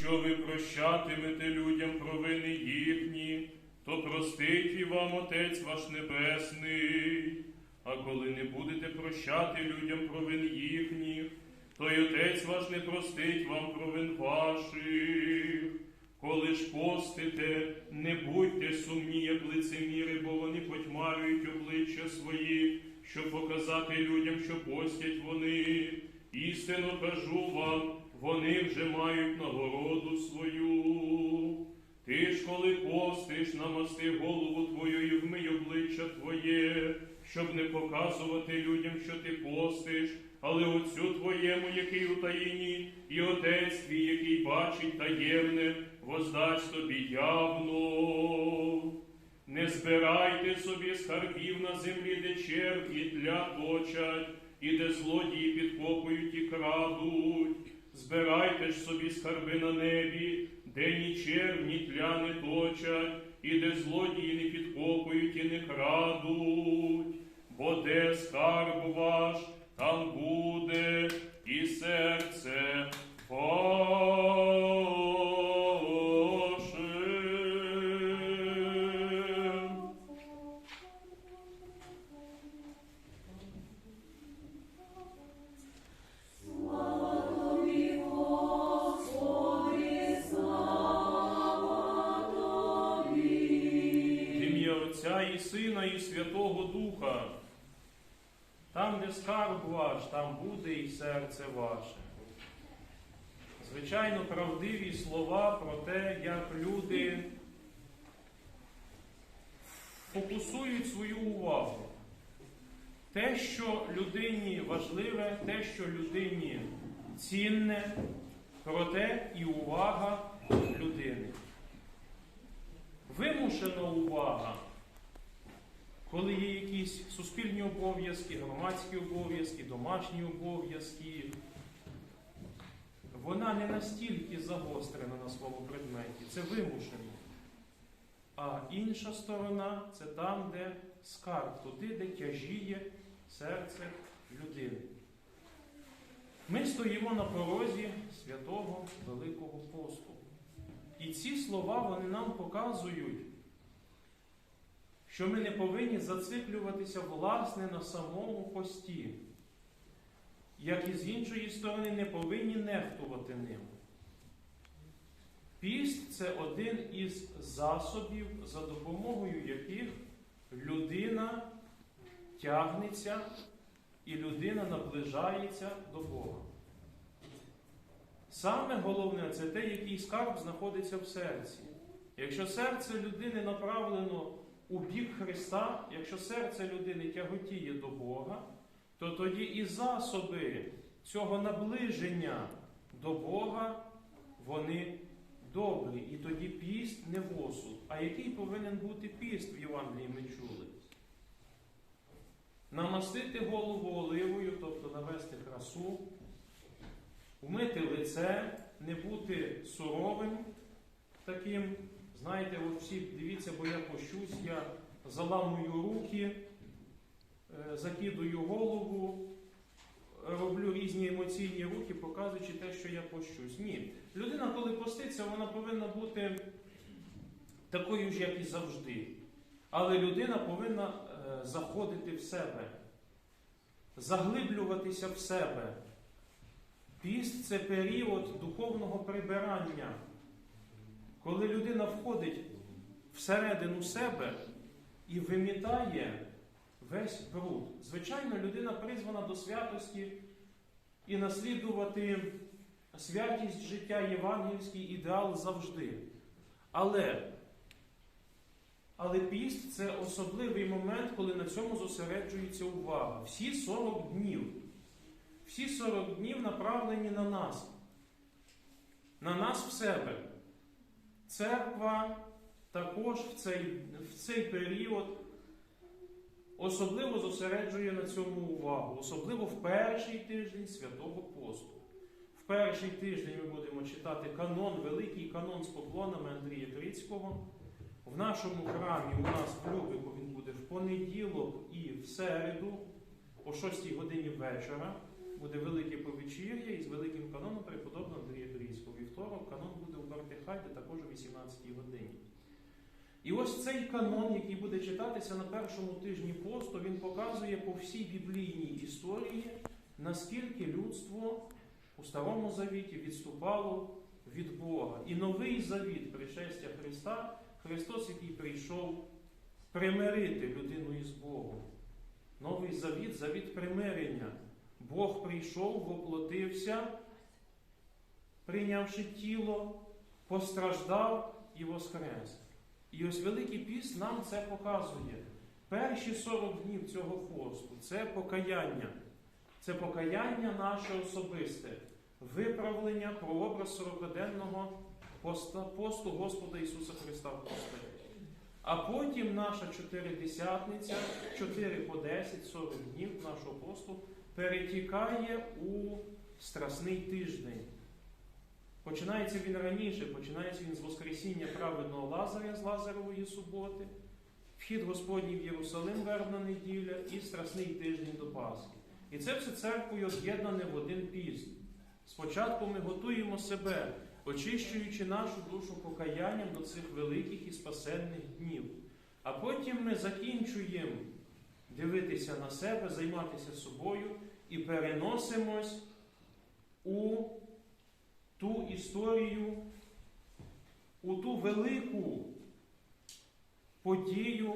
якщо ви прощатимете людям провини їхні, то простить і вам Отець ваш Небесний. А коли не будете прощати людям провин їхніх, то й Отець ваш не простить вам провин ваших. Коли ж постите, не будьте сумні, як лицеміри, бо вони потьмарюють обличчя свої, щоб показати людям, що постять вони. Істинно кажу вам, вони вже мають нагороду свою. Ти ж, коли постиш, намасти голову твою і вмий обличчя твоє, щоб не показувати людям, що ти постиш, але Отцю твоєму, який у таїні, і Отець твій, який бачить таємне, воздасть тобі явно. Не збирайте собі скарбів на землі, де червь і тля точать, і де злодії підкопують і крадуть. Збирайте ж собі скарби на небі, де ні черв, ні тля не точать, і де злодії не підкопують і не крадуть. Бо де скарб ваш, там буде і серце ваше. Отця і Сина, і Святого Духа. Там, де скарб ваш, там буде і серце ваше. Звичайно, правдиві слова про те, як люди фокусують свою увагу. Те, що людині важливе, те, що людині цінне, проте і увага людини. Вимушена увага, коли є якісь суспільні обов'язки, громадські обов'язки, домашні обов'язки, вона не настільки загострена на своєму предметі, це вимушено. А інша сторона це там, де скарб, туди, де тяжіє серце людини. Ми стоїмо на порозі святого Великого посту. І ці слова вони нам показують, що ми не повинні зациклюватися власне на самому пості, як і з іншої сторони не повинні нехтувати ним. Піст це один із засобів, за допомогою яких людина тягнеться і людина наближається до Бога. Саме головне це те, який скарб знаходиться в серці. Якщо серце людини направлено у бік Христа, якщо серце людини тяготіє до Бога, то тоді і засоби цього наближення до Бога, вони добрі. І тоді піст не в осуд. А який повинен бути піст в Євангелії ми чули? Намастити голову оливою, тобто навести красу, умити лице, не бути суровим таким. Знаєте, от всі дивіться, бо я пощусь, я заламую руки, е, закидую голову, роблю різні емоційні рухи, показуючи те, що я пощусь. Ні. Людина, коли поститься, вона повинна бути такою ж, як і завжди. Але людина повинна е, заходити в себе, заглиблюватися в себе. Піст це період духовного прибирання. Коли людина входить всередину себе і вимітає весь бруд. Звичайно, людина призвана до святості і наслідувати святість життя, євангельський ідеал завжди. Але, але піст це особливий момент, коли на цьому зосереджується увага. Всі 40 днів. Всі 40 днів направлені на нас, на нас в себе. Церква також в цей, в цей період особливо зосереджує на цьому увагу, особливо в перший тиждень Святого Посту. В перший тиждень ми будемо читати канон, великий канон з поклонами Андрія Трицького. В нашому храмі у нас в Любику він буде в понеділок і в середу, о 6 годині вечора. буде велике повечір'я із великим каноном преподобного Андрія. Вівторок канон буде у Бартихайде також о 18-й годині. І ось цей канон, який буде читатися на першому тижні посту, він показує по всій біблійній історії, наскільки людство у Старому Завіті відступало від Бога. І новий завіт пришестя Христа, Христос, який прийшов примирити людину із Богом. Новий завіт, завіт примирення. Бог прийшов, воплотився, прийнявши тіло, постраждав і воскрес. І ось Великий піст нам це показує. Перші 40 днів цього посту це покаяння. Це покаяння наше особисте, виправлення, прообраз 40-денного посту Господа Ісуса Христа в А потім наша чотиридесятниця, 4 по 10, 40 днів нашого посту перетікає у страсний тиждень. Починається він раніше, починається він з Воскресіння праведного Лазаря з Лазарової суботи, вхід Господній в Єрусалим, вербна неділя і страсний тиждень до Пасхи. І це все церквою об'єднане в один піст. Спочатку ми готуємо себе, очищуючи нашу душу покаянням до цих великих і спасенних днів. А потім ми закінчуємо дивитися на себе, займатися собою і переносимось у ту історію, у ту велику подію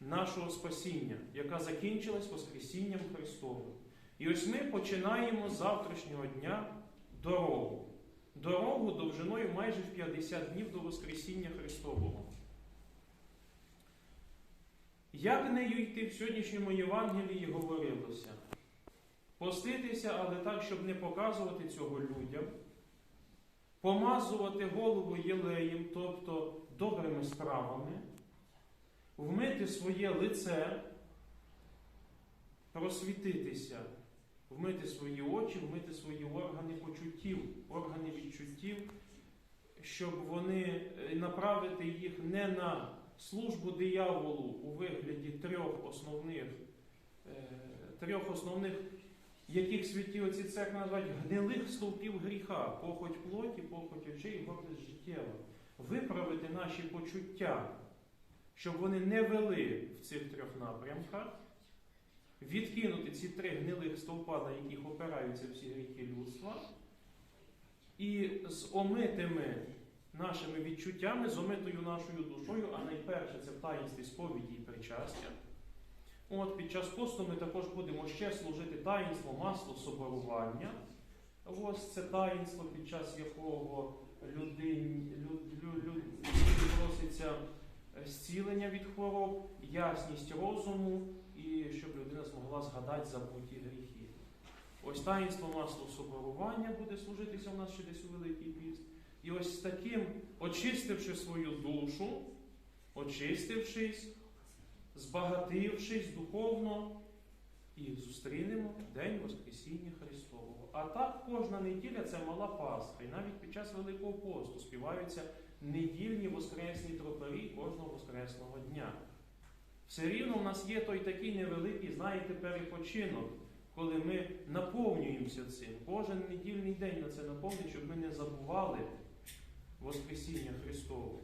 нашого спасіння, яка закінчилась Воскресінням Христовим. І ось ми починаємо з завтрашнього дня дорогу. Дорогу довжиною майже в 50 днів до Воскресіння Христового. Як нею йти в сьогоднішньому Євангелії говорилося? Поститися, але так, щоб не показувати цього людям, помазувати голову єлеєм, тобто добрими справами, вмити своє лице, просвітитися, вмити свої очі, вмити свої органи почуттів, органи відчуттів, щоб вони е, направити їх не на службу дияволу у вигляді трьох основних, е, трьох основних, яких святі оці церкви називають гнилих стовпів гріха, похоть плоті, похоть очей і гордість життєва. Виправити наші почуття, щоб вони не вели в цих трьох напрямках, відкинути ці три гнилих стовпа, на яких опираються всі гріхи людства, і з омитими нашими відчуттями, з омитою нашою душою, а найперше це в таїнстві сповіді і причастя. От під час посту ми також будемо ще служити таїнство масло соборування. Ось це таїнство, під час якого людині люд, люд, люд, проситься е, зцілення від хвороб, ясність розуму і щоб людина змогла згадати забуті гріхи. Ось таїнство масло соборування буде служитися у нас ще десь у Великий піст. І ось таким, очистивши свою душу, очистившись, збагатившись духовно, і зустрінемо День Воскресіння Христового. А так кожна неділя це мала Пасха. І навіть під час Великого посту співаються недільні воскресні тропарі кожного воскресного дня. Все рівно в нас є той такий невеликий, знаєте, перепочинок, коли ми наповнюємося цим. Кожен недільний день на це наповнює, щоб ми не забували Воскресіння Христового.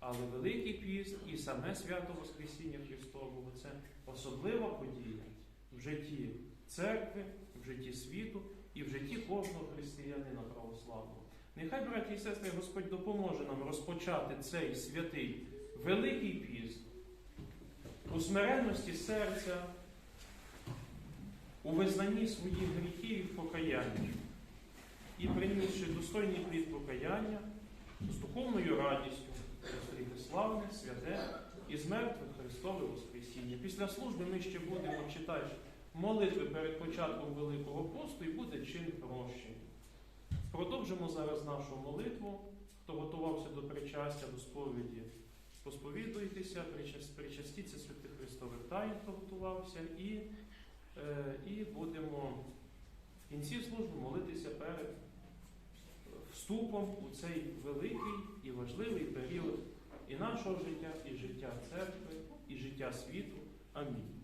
Але Великий піст і саме свято Воскресіння Христового це особлива подія в житті церкви, в житті світу і в житті кожного християнина православного. Нехай, браті і сестри, Господь допоможе нам розпочати цей святий Великий піст у смиренності серця, у визнанні своїх гріхів і в покаянні, і принісши достойний плід покаяння з духовною радістю, святе і з мертвих Христове Воскресіння. Після служби ми ще будемо читати молитви перед початком Великого посту і буде чин прощення. Продовжимо зараз нашу молитву. Хто готувався до причастя, до сповіді, посповідуйтеся, причаст- причастіться святих Христових тайн, хто готувався, і, е, і будемо в кінці служби молитися перед вступом у цей великий і важливий період і нашого життя, і життя церкви, і життя світу. Амінь.